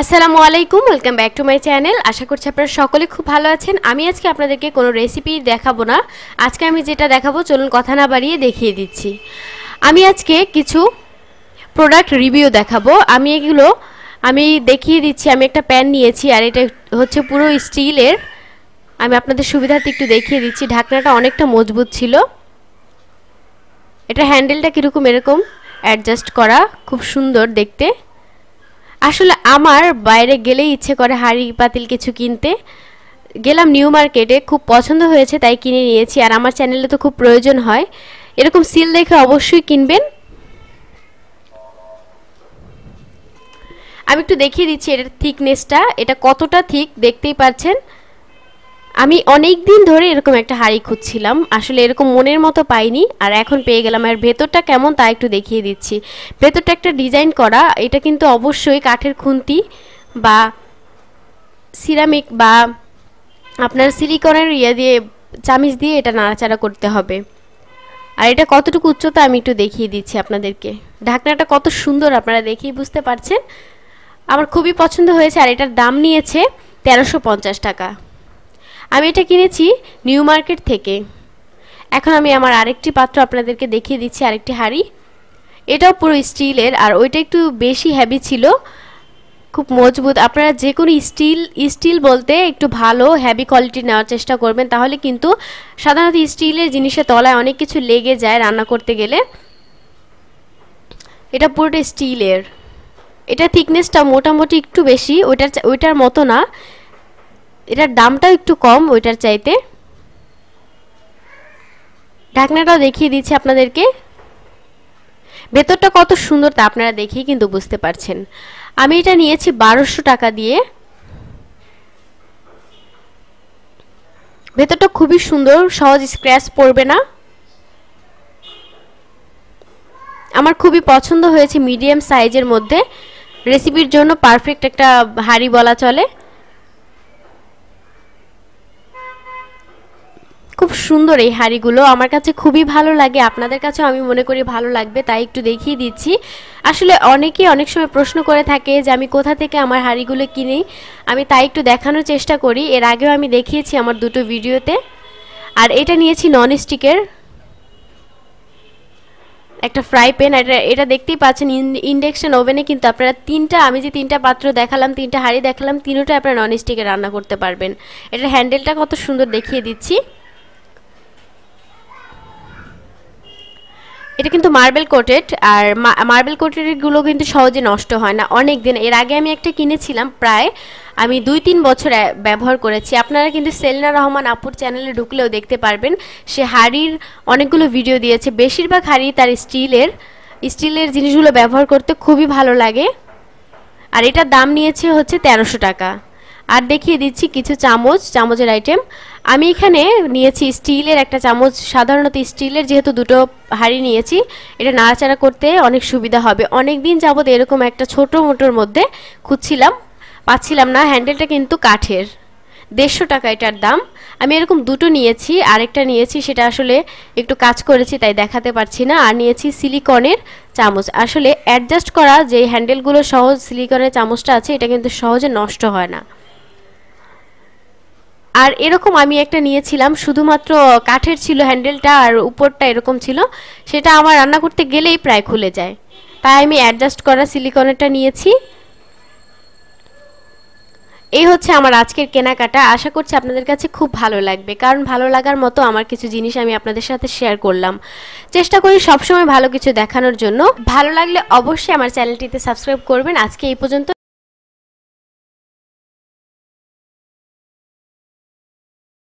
আসসালামু আলাইকুম, welcome back to my channel. আশা করছি আপনারা সকলে খুব ভালো আছেন। আমি আজকে আপনাদেরকে কোনো রেসিপি দেখাবো না। আজকে আমি যেটা দেখাবো, চলুন কথা না বাড়িয়ে দেখিয়ে দিচ্ছি। আমি আজকে কিছু প্রোডাক্ট রিভিউ দেখাবো। আমি এগুলো, আমি দেখিয়ে দিচ্ছি, আমি একটা প্যান নিয়েছি, আর এটা হচ্ছে পুরো স্টিলের আমি আপনাদের সুবিধার্থে একটু দেখিয়ে দিচ্ছি। ঢাকনাটা অনেকটা মজবুত ছিল। এটা হ্যান্ডেলটা কীরকম, এরকম অ্যাডজাস্ট করা, খুব সুন্দর দেখতে। আসলে আমার বাইরে গেলেই ইচ্ছে করে হাড়ি পাতিল কিছু কিনতে। গেলাম নিউ মার্কেটে, খুব পছন্দ হয়েছে তাই কিনে নিয়েছি। আর আমার চ্যানেলে তো খুব প্রয়োজন হয়। এরকম সিল দেখে অবশ্যই কিনবেন। আমি একটু দেখিয়ে দিচ্ছি এটার থিকনেসটা এটা কতটা থিক দেখতেই পাচ্ছেন? আমি অনেক দিন ধরে এরকম একটা হাড়ি খুঁজছিলাম। আসলে এরকম মনের মতো পাইনি, আর এখন পেয়ে গেলাম। আর ভেতরটা কেমন তা একটু দেখিয়ে দিচ্ছি। ভেতরটা একটা ডিজাইন করা, এটা কিন্তু অবশ্যই কাঠের খুন্তি বা সিরামিক বা আপনার সিলিকনের ইয়ে দিয়ে, চামিচ দিয়ে এটা নাড়াচাড়া করতে হবে। আর এটা কতটুকু উচ্চতা আমি একটু দেখিয়ে দিচ্ছি আপনাদেরকে। ঢাকনাটা কত সুন্দর আপনারা দেখেই বুঝতে পারছেন। আমার খুবই পছন্দ হয়েছে, আর এটার দাম নিয়েছে তেরোশো টাকা। আমি এটা কিনেছি নিউ মার্কেট থেকে। এখন আমি আমার আরেকটি পাত্র আপনাদেরকে দেখিয়ে দিচ্ছি, আরেকটি হাঁড়ি। এটাও পুরো স্টিলের, আর ওইটা একটু বেশি হ্যাভি ছিল। খুব মজবুত। আপনারা যে কোনো স্টিল স্টিল বলতে একটু ভালো হ্যাভি কোয়ালিটি নেওয়ার চেষ্টা করবেন, তাহলে কিন্তু সাধারণত স্টিলের জিনিসের তলায় অনেক কিছু লেগে যায় রান্না করতে গেলে। এটা পুরোটা স্টিলের। এটা থিকনেসটা মোটামুটি একটু বেশি, ওইটার ওইটার মতো না। এটার দামটাও একটু কম ওইটার চাইতে। ঢাকনাটাও দেখিয়ে দিচ্ছি আপনাদেরকে। ভেতরটা কত সুন্দর তা আপনারা দেখেই কিন্তু বুঝতে পারছেন। আমি এটা নিয়েছি বারোশো টাকা দিয়ে। ভেতরটা খুবই সুন্দর, সহজ স্ক্র্যাচ পড়বে না। আমার খুবই পছন্দ হয়েছে মিডিয়াম সাইজের মধ্যে। রেসিপির জন্য পারফেক্ট একটা হাড়ি বলা চলে। খুব সুন্দর এই হাঁড়িগুলো। আমার কাছে খুবই ভালো লাগে, আপনাদের কাছেও আমি মনে করি ভালো লাগবে, তাই একটু দেখিয়ে দিচ্ছি। আসলে অনেকেই অনেক সময় প্রশ্ন করে থাকে যে, আমি কোথা থেকে আমার হাঁড়িগুলো কিনি? আমি তাই একটু দেখানোর চেষ্টা করি। এর আগেও আমি দেখিয়েছি আমার দুটো ভিডিওতে। আর এটা নিয়েছি নন স্টিকের একটা ফ্রাই প্যান এটা এটা দেখতেই পাচ্ছেন ইন্ডাকশন ওভেনে কিন্তু আপনারা তিনটা, আমি যে তিনটা পাত্র দেখালাম, তিনটা হাঁড়ি দেখালাম, তিনটা আপনারা নন স্টিকে রান্না করতে পারবেন। এটার হ্যান্ডেলটা কত সুন্দর দেখিয়ে দিচ্ছি। এটা কিন্তু মার্বেল কোটেড আর মার্বেল কোটেডগুলো কিন্তু সহজে নষ্ট হয় না। অনেক দিন এর আগে আমি একটা কিনেছিলাম প্রায়, আমি দুই তিন বছর ব্যবহার করেছি। আপনারা কিন্তু সেলনা রহমান আপুর চ্যানেলে ঢুকলেও দেখতে পারবেন, সে হাড়ির অনেকগুলো ভিডিও দিয়েছে। বেশিরভাগ হাড়ি তার স্টিলের স্টিলের জিনিসগুলো ব্যবহার করতে খুবই ভালো লাগে। আর এটার দাম নিয়েছে হচ্ছে তেরোশো টাকা। আর দেখিয়ে দিচ্ছি কিছু চামচ, চামচের আইটেম আমি এখানে নিয়েছি স্টিলের একটা চামচ, সাধারণত স্টিলের যেহেতু দুটো হাঁড়ি নিয়েছি, এটা নাড়াচাড়া করতে অনেক সুবিধা হবে। অনেক দিন যাবৎ এরকম একটা ছোট মোটোর মধ্যে খুঁজছিলাম, পাচ্ছিলাম না, হ্যান্ডেলটা কিন্তু কাঠের। দেড়শো টাকা এটার দাম। আমি এরকম দুটো নিয়েছি, আরেকটা নিয়েছি, সেটা আসলে একটু কাজ করেছি, তাই দেখাতে পারছি না। আর নিয়েছি সিলিকনের চামচ। আসলে অ্যাডজাস্ট করা যে হ্যান্ডেলগুলো সহজ, সিলিকনের চামচটা আছে, এটা কিন্তু সহজে নষ্ট হয় না। আর এরকম আমি একটা নিয়েছিলাম, শুধুমাত্র কাঠের ছিল হ্যান্ডেলটা আর উপরটা এরকম ছিল, সেটা আমার রান্না করতে গেলেই প্রায় খুলে যায়। তাই আমি অ্যাডজাস্ট করা সিলিকনেরটা নিয়েছি। এই হচ্ছে আমার আজকের কেনাকাটা। আশা করছি আপনাদের কাছে খুব ভালো লাগবে, কারণ ভালো লাগার মতো আমার কিছু জিনিস আমি আপনাদের সাথে শেয়ার করলাম। চেষ্টা করি সবসময় ভালো কিছু দেখানোর জন্য। ভালো লাগলে অবশ্যই আমার চ্যানেলটিতে সাবস্ক্রাইব করবেন। আজকে এই পর্যন্ত